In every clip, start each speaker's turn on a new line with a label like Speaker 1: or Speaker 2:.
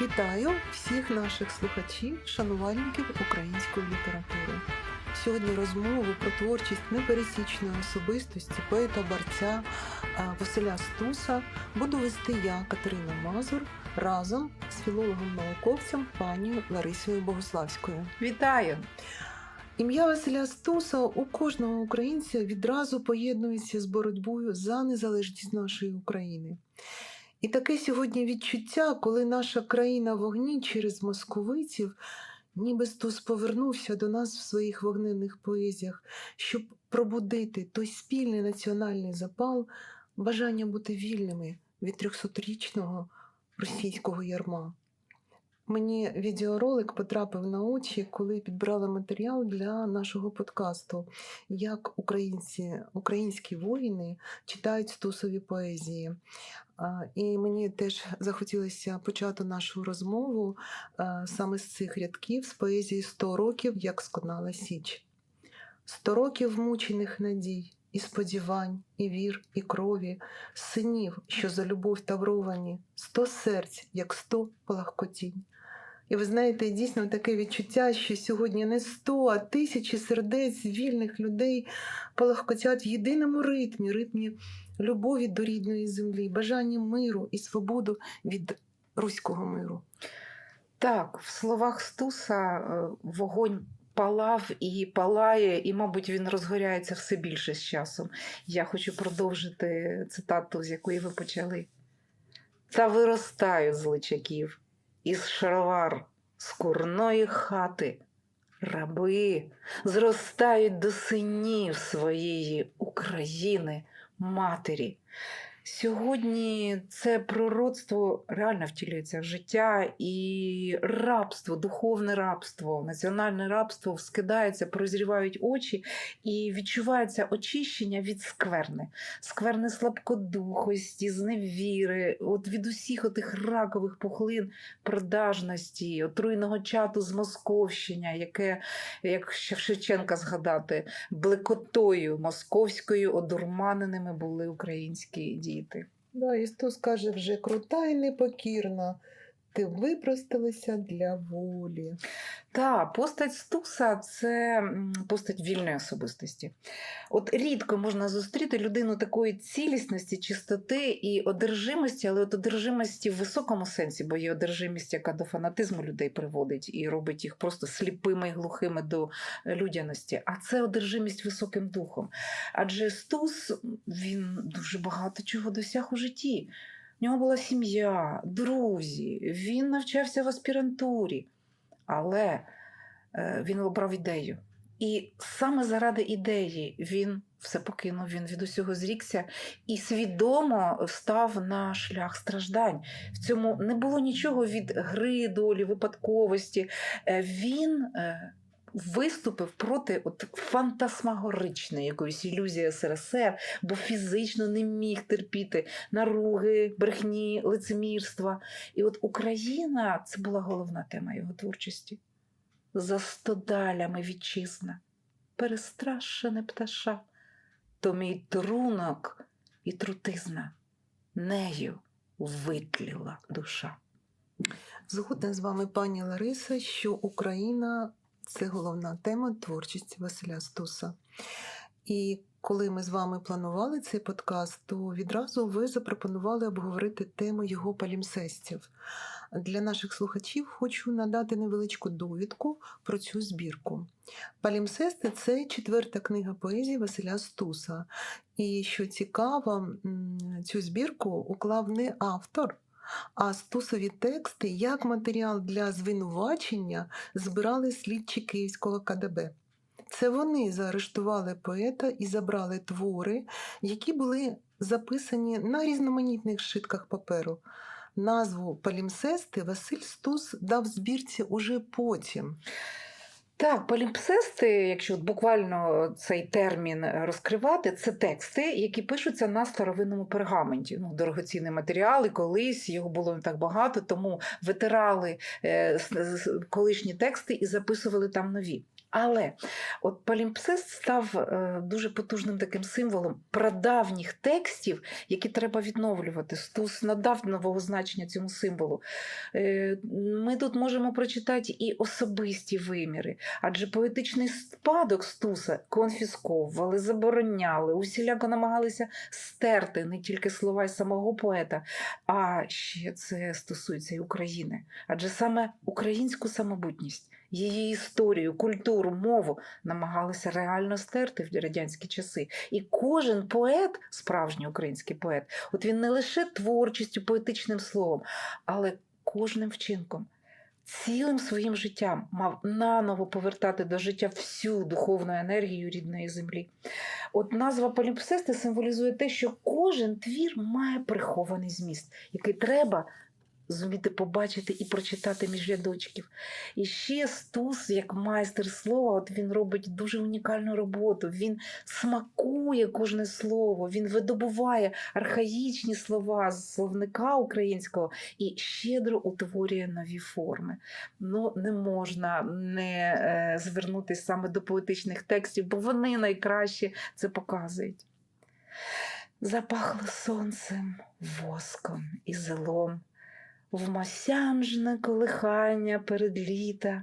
Speaker 1: Вітаю всіх наших слухачів, шанувальників української літератури. Сьогодні розмову про творчість непересічної особистості поета борця Василя Стуса буду вести я, Катерина Мазур, разом з філологом-науковцем пані Ларисою Богославською.
Speaker 2: Вітаю!
Speaker 1: Ім'я Василя Стуса у кожного українця відразу поєднується з боротьбою за незалежність нашої України. І таке сьогодні відчуття, коли наша країна вогні через московитів, ніби Стус повернувся до нас в своїх вогненних поезіях, щоб пробудити той спільний національний запал, бажання бути вільними від 300-річного російського ярма. Мені відеоролик потрапив на очі, коли підбирала матеріал для нашого подкасту, як українці, українські воїни читають стусові поезії. І мені теж захотілося почати нашу розмову саме з цих рядків з поезії «Сто років, як сконала Січ. Сто років мучених надій, і сподівань, і вір, і крові, синів, що за любов тавровані, сто серць, як сто палахкотінь. І ви знаєте, дійсно таке відчуття, що сьогодні не сто, а тисячі сердець вільних людей палахкотять в єдиному ритмі, ритмі любові до рідної землі, бажання миру і свободу від руського миру.
Speaker 2: Так, в словах Стуса е, вогонь палав і палає, і, мабуть, він розгоряється все більше з часом. Я хочу продовжити цитату, з якої ви почали. Та виростають з личаків, із шаровар, з курної хати. Раби зростають до синів своєї України, матері. Сьогодні це пророцтво реально втілюється в життя, і рабство, духовне рабство, національне рабство скидається, прозрівають очі, і відчувається очищення від скверни, скверни слабкодухості, зневіри, от від усіх отих ракових пухлин, продажності, отруйного чату з Московщення, яке, як ще Шевченка згадати, блекотою московською одурманеними були українські діти.
Speaker 1: Да, Ісус каже вже крута і непокірна. Ти випросталася для волі.
Speaker 2: Та, постать Стуса це постать вільної особистості. От рідко можна зустріти людину такої цілісності, чистоти і одержимості, але от одержимості в високому сенсі, бо є одержимість, яка до фанатизму людей приводить і робить їх просто сліпими і глухими до людяності. А це одержимість високим духом. Адже Стус він дуже багато чого досяг у житті. В нього була сім'я, друзі, він навчався в аспірантурі, але е, він обрав ідею. І саме заради ідеї він все покинув, він від усього зрікся і свідомо став на шлях страждань. В цьому не було нічого від гри, долі, випадковості. Е, Він е, виступив проти от фантасмагоричної якоїсь ілюзії СРСР, бо фізично не міг терпіти наруги, брехні, лицемірства. І от Україна це була головна тема його творчості. За стодалями вітчизна, перестрашене пташа, то мій трунок і трутизна, нею витліла душа.
Speaker 1: Згодна з вами, пані Лариса, що Україна це головна тема творчості Василя Стуса. І коли ми з вами планували цей подкаст, то відразу ви запропонували обговорити тему його палімсестів. Для наших слухачів хочу надати невеличку довідку про цю збірку. Палімсести це четверта книга поезії Василя Стуса. І що цікаво, цю збірку уклав не автор. А стусові тексти як матеріал для звинувачення збирали слідчі Київського КДБ. Це вони заарештували поета і забрали твори, які були записані на різноманітних шитках паперу. Назву Палімсести Василь Стус дав збірці уже потім.
Speaker 2: Так, палімпсести, якщо буквально цей термін розкривати, це тексти, які пишуться на старовинному пергаменті. Ну, дорогоцінний матеріал, і колись його було не так багато, тому витирали е, колишні тексти і записували там нові. Але от палімпсест став е, дуже потужним таким символом прадавніх текстів, які треба відновлювати. Стус надав нового значення цьому символу. Е, Ми тут можемо прочитати і особисті виміри, адже поетичний спадок Стуса конфісковували, забороняли, усіляко намагалися стерти не тільки слова й самого поета, а ще це стосується і України. Адже саме українську самобутність, її історію, культуру, мову намагалися реально стерти в радянські часи. І кожен поет, справжній український поет, от він не лише творчістю, поетичним словом, але кожним вчинком. Цілим своїм життям мав наново повертати до життя всю духовну енергію рідної землі. От назва Полімпсести символізує те, що кожен твір має прихований зміст, який треба зуміти побачити і прочитати між рядочків. І ще Стус, як майстер слова, от він робить дуже унікальну роботу. Він смакує кожне слово, він видобуває архаїчні слова з словника українського і щедро утворює нові форми. Ну, не можна не е, звернутися саме до поетичних текстів, бо вони найкраще це показують. Запахло сонцем, воском і зелом, в масянжне колихання перед літа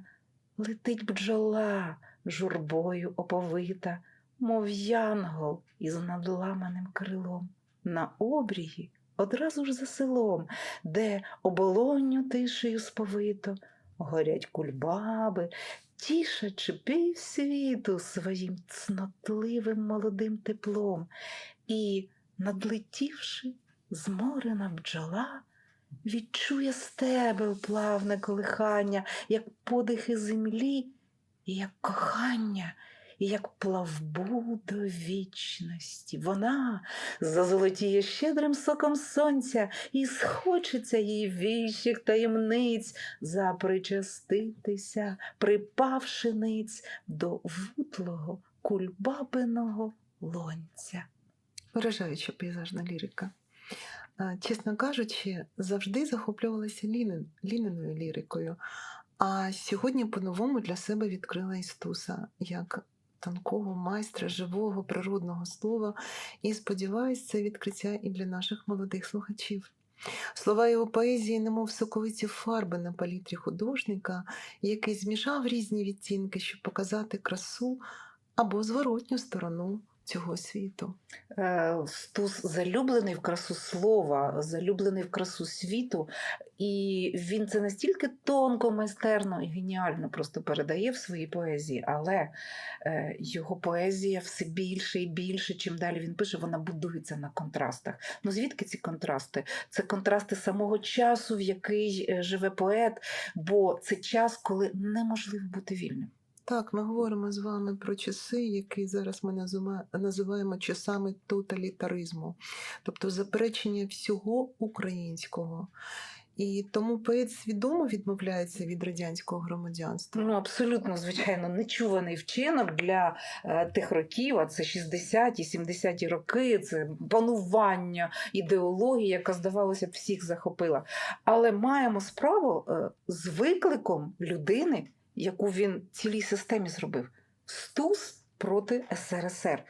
Speaker 2: летить бджола журбою оповита, мов янгол із надламаним крилом. На обрії одразу ж за селом, де оболонню тишею сповито, горять кульбаби, тішачи півсвіту своїм цнотливим молодим теплом, і, надлетівши, зморена бджола, відчує з тебе плавне колихання, як подихи землі, і як кохання, і як плавбу до вічності. Вона зазолотіє щедрим соком сонця, і схочеться їй віщих таємниць запричаститися, припавши ниць до вутлого кульбабиного лонця.
Speaker 1: Вражаюча пейзажна лірика. А, Чесно кажучи, завжди захоплювалася Лінин, Ліниною лірикою, а сьогодні по-новому для себе відкрила Істуса як тонкого майстра живого природного слова, і сподіваюся, це відкриття і для наших молодих слухачів. Слова його поезії, немов соковиті фарби на палітрі художника, який змішав різні відтінки, щоб показати красу або зворотню сторону цього світу.
Speaker 2: Е, Стус залюблений в красу слова, залюблений в красу світу, і він це настільки тонко, майстерно і геніально просто передає в своїй поезії, але е, його поезія все більше і більше, чим далі він пише, вона будується на контрастах. Ну звідки ці контрасти? Це контрасти самого часу, в який е, живе поет, бо це час, коли неможливо бути вільним.
Speaker 1: Так, ми говоримо з вами про часи, які зараз ми називаємо часами тоталітаризму, тобто заперечення всього українського. І тому поет свідомо відмовляється від радянського громадянства.
Speaker 2: Ну, абсолютно, звичайно, нечуваний вчинок для е, тих років, а це 60-ті, 70-ті роки, це панування ідеології, яка, здавалося б, всіх захопила. Але маємо справу е, з викликом людини, яку він цілій системі зробив. Стус проти СРСР.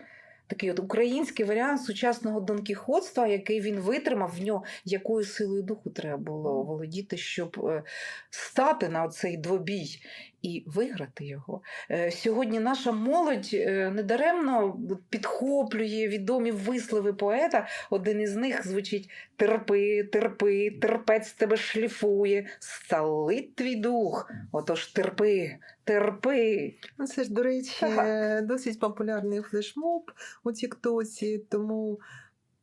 Speaker 2: Такий от український варіант сучасного донкіхотства, який він витримав, в нього якою силою духу треба було володіти, щоб е, стати на цей двобій і виграти його. Е, Сьогодні наша молодь е, недаремно підхоплює відомі вислови поета. Один із них звучить: терпи, терпи, терпець тебе шліфує, сталить твій дух. Отож терпи, терпи.
Speaker 1: Ну, Це ж, до речі,
Speaker 2: Так.
Speaker 1: досить популярний флешмоб у Тіктоці, тому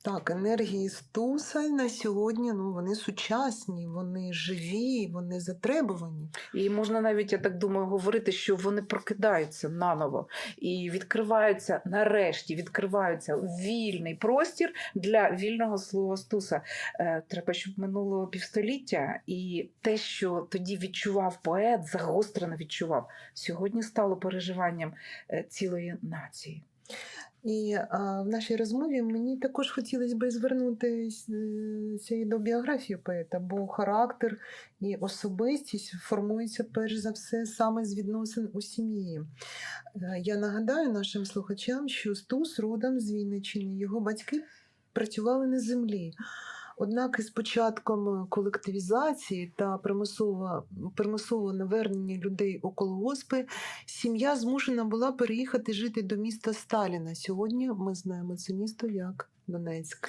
Speaker 1: Так, енергії Стуса на сьогодні ну, вони сучасні, вони живі, вони затребувані.
Speaker 2: І можна навіть, я так думаю, говорити, що вони прокидаються наново і відкриваються нарешті, відкриваються вільний простір для вільного слова Стуса. Е, Треба, щоб минуло півстоліття, і те, що тоді відчував поет, загострено відчував, сьогодні стало переживанням е, цілої нації.
Speaker 1: І а, в нашій розмові мені також хотілося би звернутися і до біографії поета, бо характер і особистість формуються перш за все саме з відносин у сім'ї. Е, Я нагадаю нашим слухачам, що Стус родом з Вінниччини. Його батьки працювали на землі. Однак із початком колективізації та примусового, примусово навернення людей у колгоспи сім'я змушена була переїхати жити до міста Сталіна. Сьогодні ми знаємо це місто як Донецьк.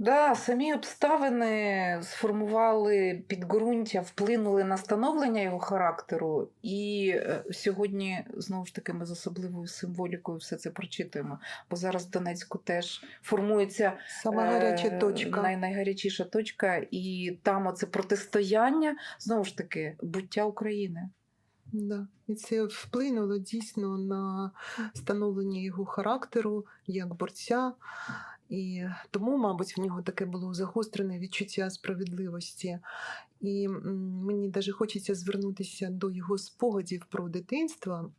Speaker 2: Да, самі обставини сформували підґрунтя, вплинули на становлення його характеру, і е, сьогодні знову ж таки ми з особливою символікою все це прочитуємо. Бо зараз в Донецьку теж формується
Speaker 1: Сама гаряча
Speaker 2: е,
Speaker 1: точка.
Speaker 2: Най, найгарячіша точка, і там оце протистояння знову ж таки буття України.
Speaker 1: Да. І це вплинуло дійсно на становлення його характеру як борця. І тому, мабуть, в нього таке було загострене відчуття справедливості. І мені навіть хочеться звернутися до його спогадів про дитинство,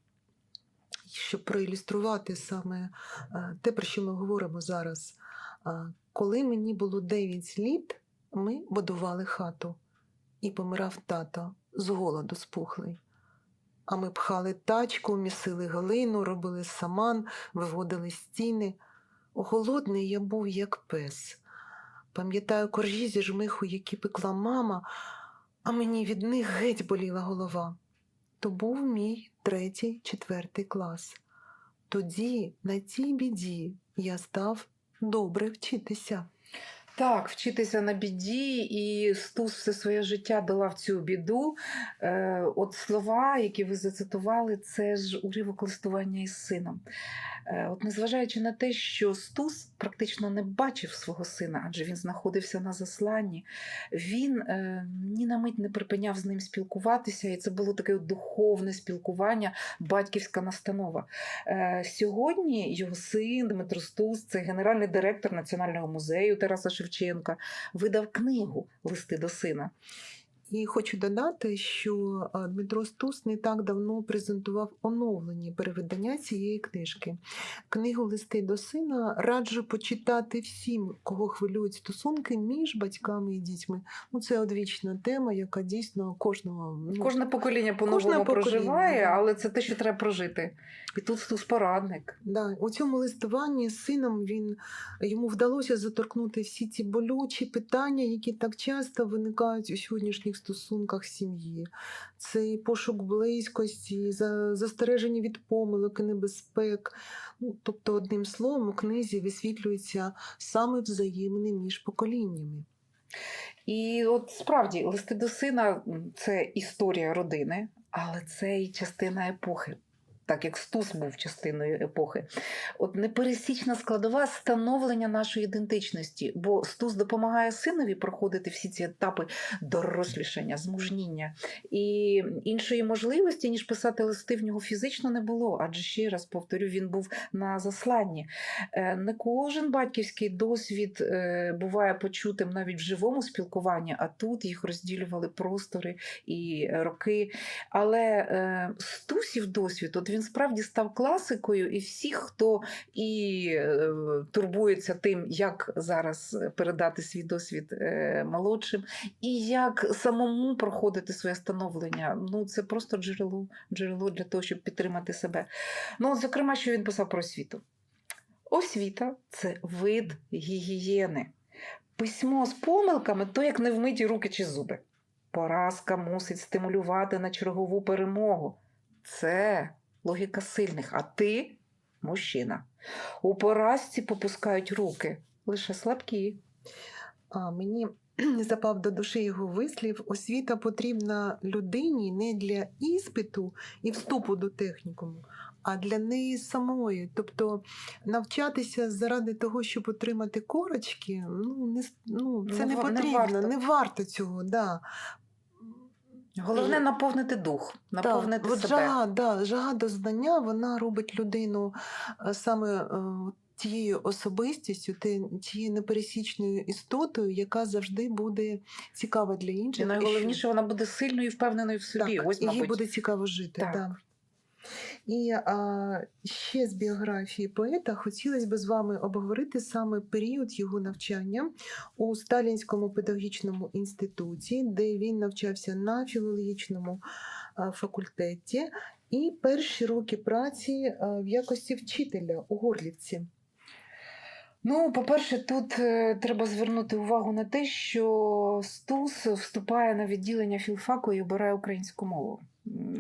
Speaker 1: щоб проілюструвати саме е, те, про що ми говоримо зараз. Коли мені було 9 літ, ми будували хату, і помирав тато з голоду спухлий. А ми пхали тачку, місили глину, робили саман, виводили стіни. Голодний я був, як пес. Пам'ятаю коржі зі жмиху, які пекла мама, а мені від них геть боліла голова. То був мій третій, четвертий клас. Тоді, на цій біді, я став добре вчитися.
Speaker 2: Так, вчитися на біді, і Стус все своє життя долав цю біду. Е, от слова, які ви зацитували, це ж уривок листування із сином. Е, от незважаючи на те, що Стус практично не бачив свого сина, адже він знаходився на засланні, він е, ні на мить не припиняв з ним спілкуватися, і це було таке духовне спілкування, батьківська настанова. Е, сьогодні його син Дмитро Стус, це генеральний директор Національного музею Тараса Шевченка, видав книгу Листи до сина.
Speaker 1: І хочу додати, що Дмитро Стус не так давно презентував оновлені перевидання цієї книжки. Книгу Листи до сина раджу почитати всім, кого хвилюють стосунки між батьками і дітьми. Ну, це одвічна тема, яка дійсно кожного ну,
Speaker 2: Кожне покоління по-новому проживає, але це те, що треба прожити. І тут Стус порадник.
Speaker 1: Да, у цьому листуванні з сином він йому вдалося заторкнути всі ці болючі питання, які так часто виникають у сьогоднішніх стосунках сім'ї. Це і пошук близькості, застереження від помилок і небезпек. Ну, тобто, одним словом, у книзі висвітлюється саме взаємне між поколіннями.
Speaker 2: І от справді листи до сина це історія родини, але це і частина епохи. Так як Стус був частиною епохи, от непересічна складова становлення нашої ідентичності, бо Стус допомагає синові проходити всі ці етапи дорослішання, змужніння. І іншої можливості, ніж писати листи, в нього фізично не було. Адже ще раз повторю, він був на засланні. Е, Не кожен батьківський досвід е, буває почутим навіть в живому спілкуванні, а тут їх розділювали простори і роки. Але е, Стусів досвід, от він справді став класикою, і всіх, хто і е, турбується тим, як зараз передати свій досвід е, молодшим, і як самому проходити своє становлення. Ну, це просто джерело, джерело для того, щоб підтримати себе. Ну, зокрема, що він писав про освіту. Освіта це вид гігієни. Письмо з помилками то як невмиті руки чи зуби. Поразка мусить стимулювати на чергову перемогу. Це логіка сильних, а ти мужчина. У поразці попускають руки лише слабкі.
Speaker 1: А мені запав до душі його вислів: освіта потрібна людині не для іспиту і вступу до технікуму, а для неї самої. Тобто навчатися заради того, щоб отримати корочки, ну, не, ну це
Speaker 2: Не
Speaker 1: не,
Speaker 2: ва- не
Speaker 1: потрібно,
Speaker 2: варто.
Speaker 1: не варто цього. Да.
Speaker 2: Головне наповнити дух, наповнити
Speaker 1: так, от
Speaker 2: себе.
Speaker 1: жага, да, жага до знання вона робить людину е, саме е, тією особистістю, тією непересічною істотою, яка завжди буде цікава для інших. і
Speaker 2: найголовніше, вона буде сильною і впевненою в собі.
Speaker 1: так,
Speaker 2: Ось,
Speaker 1: і їй буде цікаво жити.
Speaker 2: Так.
Speaker 1: Да. І а, ще з біографії поета хотілося б з вами обговорити саме період його навчання у Сталінському педагогічному інституті, де він навчався на філологічному факультеті, і перші роки праці в якості вчителя у Горлівці.
Speaker 2: Ну, по-перше, тут е, треба звернути увагу на те, що Стус вступає на відділення філфаку і обирає українську мову.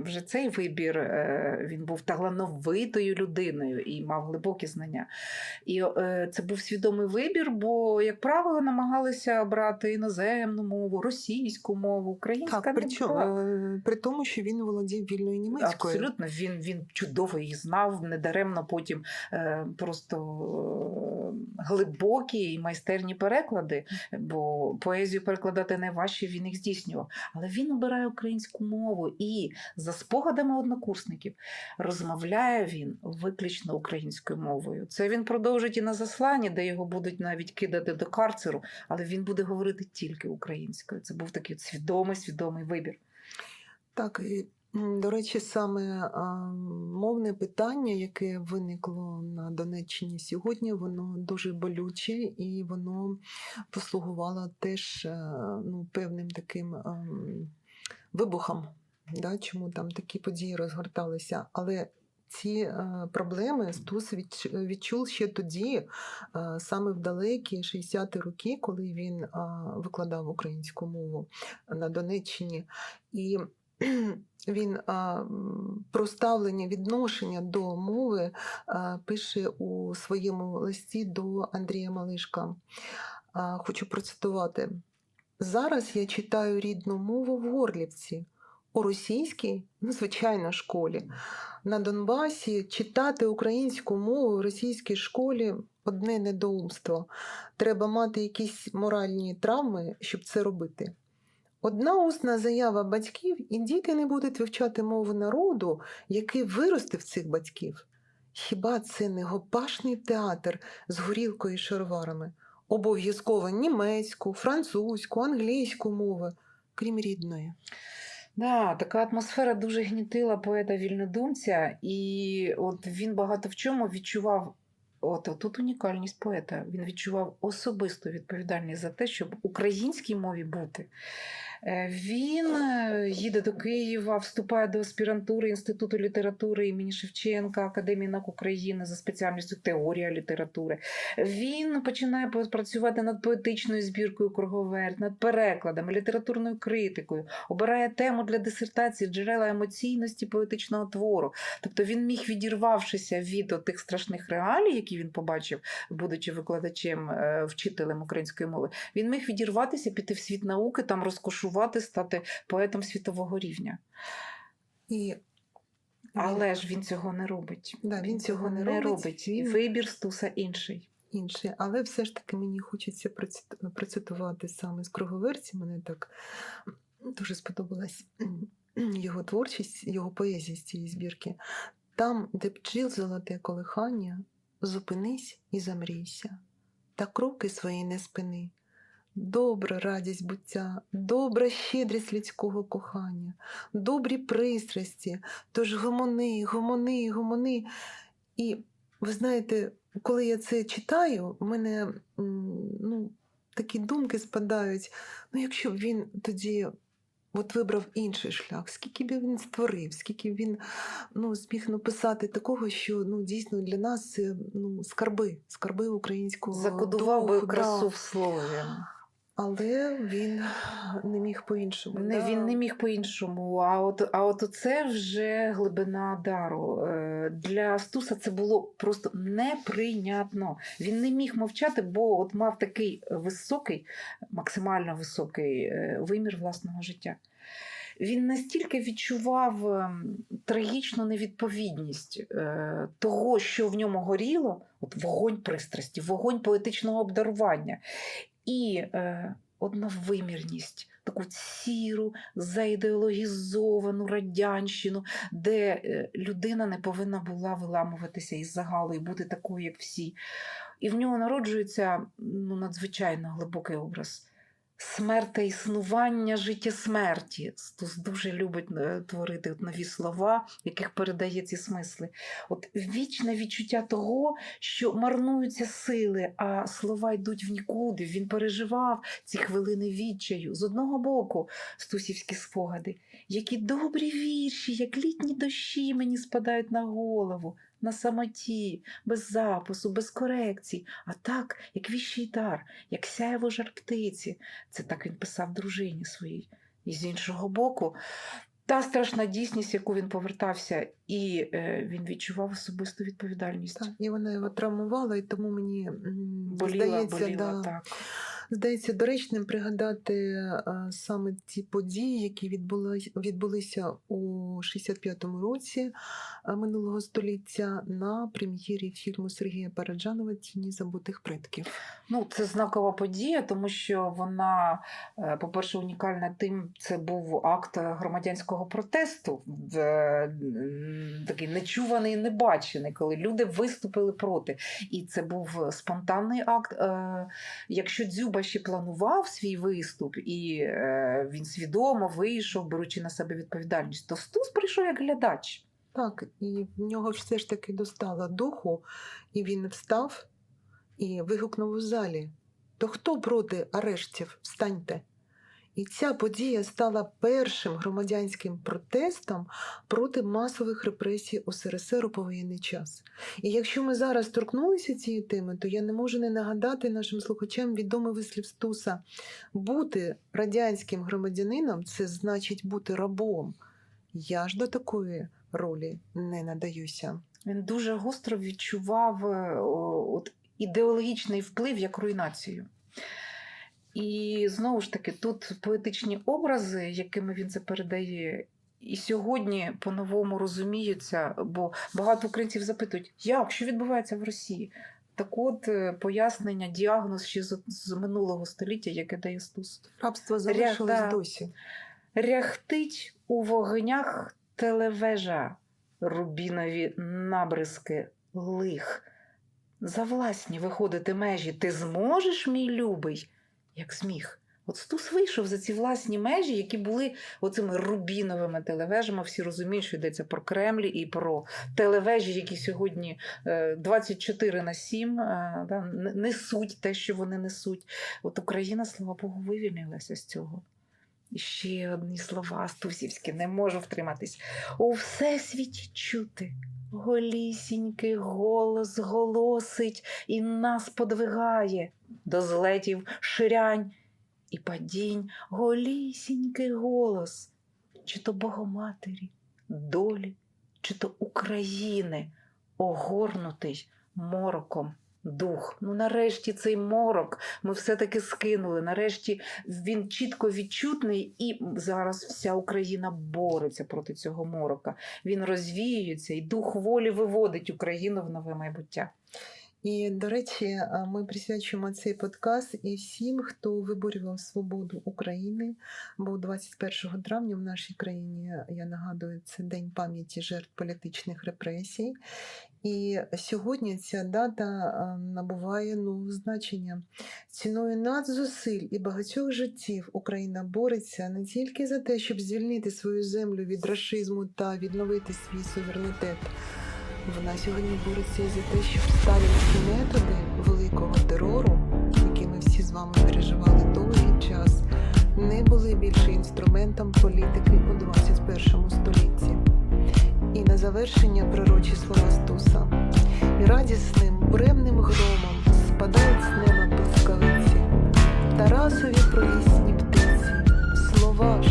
Speaker 2: Вже цей вибір е, він був талановитою людиною і мав глибокі знання. І е, це був свідомий вибір, бо, як правило, намагалися брати іноземну мову, російську мову, українська
Speaker 1: Так,
Speaker 2: не
Speaker 1: причому, е, при тому, що він володів вільною німецькою.
Speaker 2: Абсолютно, він, він чудово їх знав, недаремно потім просто глибокі і майстерні переклади, бо поезію перекладати найважче він їх здійснював. Але він обирає українську мову і за спогадами однокурсників розмовляє він виключно українською мовою. Це він продовжить і на засланні, де його будуть навіть кидати до карцеру, але він буде говорити тільки українською. Це був такий свідомий, свідомий вибір.
Speaker 1: Так, і, до речі, саме мовне питання, яке виникло на Донеччині сьогодні, воно дуже болюче і воно послугувало теж е, ну, певним таким ем, вибухом, да, чому там такі події розгорталися. Але ці е, проблеми Стус відч- відчув ще тоді, е, саме в далекі 60-ті роки, коли він викладав українську мову на Донеччині. І він про ставлення відношення до мови пише у своєму листі до Андрія Малишка. Хочу процитувати. Зараз я читаю рідну мову в Горлівці, у російській, ну, звичайно, школі. На Донбасі читати українську мову в російській школі одне недоумство. Треба мати якісь моральні травми, щоб це робити. Одна усна заява батьків, і діти не будуть вивчати мову народу, який виростив цих батьків. Хіба це не гопашний театр з горілкою і шароварами? Обов'язково німецьку, французьку, англійську мови, крім рідної.
Speaker 2: Да, така атмосфера дуже гнітила поета вільнодумця, і от він багато в чому відчував. От тут унікальність поета. Він відчував особисту відповідальність за те, щоб українській мові бути. Е, Він е, їде до Києва, вступає до аспірантури Інституту літератури імені Шевченка, Академії наук України за спеціальністю теорія літератури. Він починає працювати над поетичною збіркою круговерт, над перекладами, літературною критикою, обирає тему для дисертації, джерела емоційності поетичного твору. Тобто він міг, відірвавшися від тих страшних реалій, які він побачив, будучи викладачем, е, вчителем української мови, він міг відірватися, піти в світ науки, там розкошувати, стати поетом світового рівня.
Speaker 1: І
Speaker 2: Але ж він цього не робить.
Speaker 1: Да, він цього не робить. Він-
Speaker 2: Вибір Стуса інший.
Speaker 1: інше. Але все ж таки мені хочеться процитувати саме з круговерці. Мене так дуже сподобалась його творчість, його поезія з цієї збірки. Там, де бджіл золоте колихання, зупинись і замрійся, та кроки свої не спини. Добра радість буття, добра щедрість людського кохання, добрі пристрасті, тож гомони, гомони, гомони. І ви знаєте, коли я це читаю, в мене ну, такі думки спадають. Ну, якщо б він тоді от вибрав інший шлях, скільки б він створив, скільки б він ну, зміг написати такого, що ну, дійсно для нас це ну, скарби, скарби українського
Speaker 2: Закодував би красу
Speaker 1: да.
Speaker 2: в слові.
Speaker 1: Але він не міг по-іншому.
Speaker 2: Не,
Speaker 1: да.
Speaker 2: Він не міг по-іншому. А от, а от це вже глибина дару. Е, Для Стуса це було просто неприйнятно. Він не міг мовчати, бо от мав такий високий, максимально високий е, вимір власного життя. він настільки відчував ем, трагічну невідповідність е, того, що в ньому горіло, от вогонь пристрасті, вогонь поетичного обдарування і е, одновимірність, таку сіру, заідеологізовану радянщину, де е, людина не повинна була виламуватися із загалу і бути такою, як всі. І в нього народжується ну, надзвичайно глибокий образ. Смерти існування, життя смерті. Стус дуже любить е, творити нові слова, яких передає ці смисли. От вічне відчуття того, що марнуються сили, а слова йдуть в нікуди. Він переживав ці хвилини відчаю. З одного боку, стусівські спогади, які добрі вірші, як літні дощі мені спадають на голову, на самоті, без запису, без корекцій, а так, як віщий дар, як сяєво жар птиці. Це так він писав дружині своїй. І з іншого боку, та страшна дійсність, яку він повертався, і е, він відчував особисту відповідальність.
Speaker 1: Так, і вона його травмувала, і тому мені
Speaker 2: Боліла,
Speaker 1: здається,
Speaker 2: боліла,
Speaker 1: да,
Speaker 2: так.
Speaker 1: Здається доречним пригадати е, саме ті події, які відбулися у 65-му році е, минулого століття на прем'єрі фільму Сергія Параджанова Тіні забутих предків.
Speaker 2: Ну, це знакова подія, тому що вона, е, по-перше, унікальна тим, це був акт громадянського протесту, такий нечуваний, небачений, коли люди виступили проти. І це був спонтанний акт. Якщо Дзюба ще планував свій виступ, і е, він свідомо вийшов, беручи на себе відповідальність, то Стус прийшов як глядач.
Speaker 1: Так, і в нього все ж таки достало духу, і він встав і вигукнув у залі: То хто проти арештів? Встаньте! І ця подія стала першим громадянським протестом проти масових репресій у СРСР у повоєнний час. І якщо ми зараз торкнулися цієї теми, то я не можу не нагадати нашим слухачам відомий вислів Стуса: бути радянським громадянином це значить бути рабом. Я ж до такої ролі не надаюся.
Speaker 2: Він дуже гостро відчував е, от, ідеологічний вплив як руйнацію. І знову ж таки, тут поетичні образи, якими він це передає, і сьогодні по-новому розуміються, бо багато українців запитують, як що відбувається в Росії. Так от е, пояснення, діагноз ще з, з минулого століття, яке дає Стус.
Speaker 1: Рабство залишилось
Speaker 2: да.
Speaker 1: досі.
Speaker 2: Ряхтить у вогнях телевежа, рубінові набризки лих. За власні виходити межі ти зможеш, мій любий, як сміх. От Стус вийшов за ці власні межі, які були оцими рубіновими телевежами. Всі розуміють, що йдеться про Кремль і про телевежі, які сьогодні е, 24 на 7 е, да, несуть те, що вони несуть. От Україна, слава Богу, вивільнилася з цього. Ще одні слова стусівські, не можу втриматись. У всесвіті чути. Голісінький голос голосить і нас подвигає до злетів ширянь і падінь. Голісінький голос, чи то Богоматері, долі, чи то України, огорнутий мороком дух. Ну, нарешті цей морок ми все-таки скинули. Нарешті він чітко відчутний, і зараз вся Україна бореться проти цього морока. Він розвіюється, і дух волі виводить Україну в нове майбуття.
Speaker 1: І, до речі, ми присвячуємо цей подкаст і всім, хто виборював свободу України. Бо 21 травня в нашій країні, я нагадую, це День пам'яті жертв політичних репресій. І сьогодні ця дата набуває нового значення. Ціною надзусиль і багатьох життів Україна бореться не тільки за те, щоб звільнити свою землю від рашизму та відновити свій суверенітет. Вона сьогодні бореться і за те, щоб сталінські методи великого терору, які ми всі з вами переживали довгий час, не були більше інструментом політики у 21 столітті. І на завершення пророчі слова Стуса. І радісним буремним громом спадають з неба блискавиці, Тарасові проїсні птиці, слова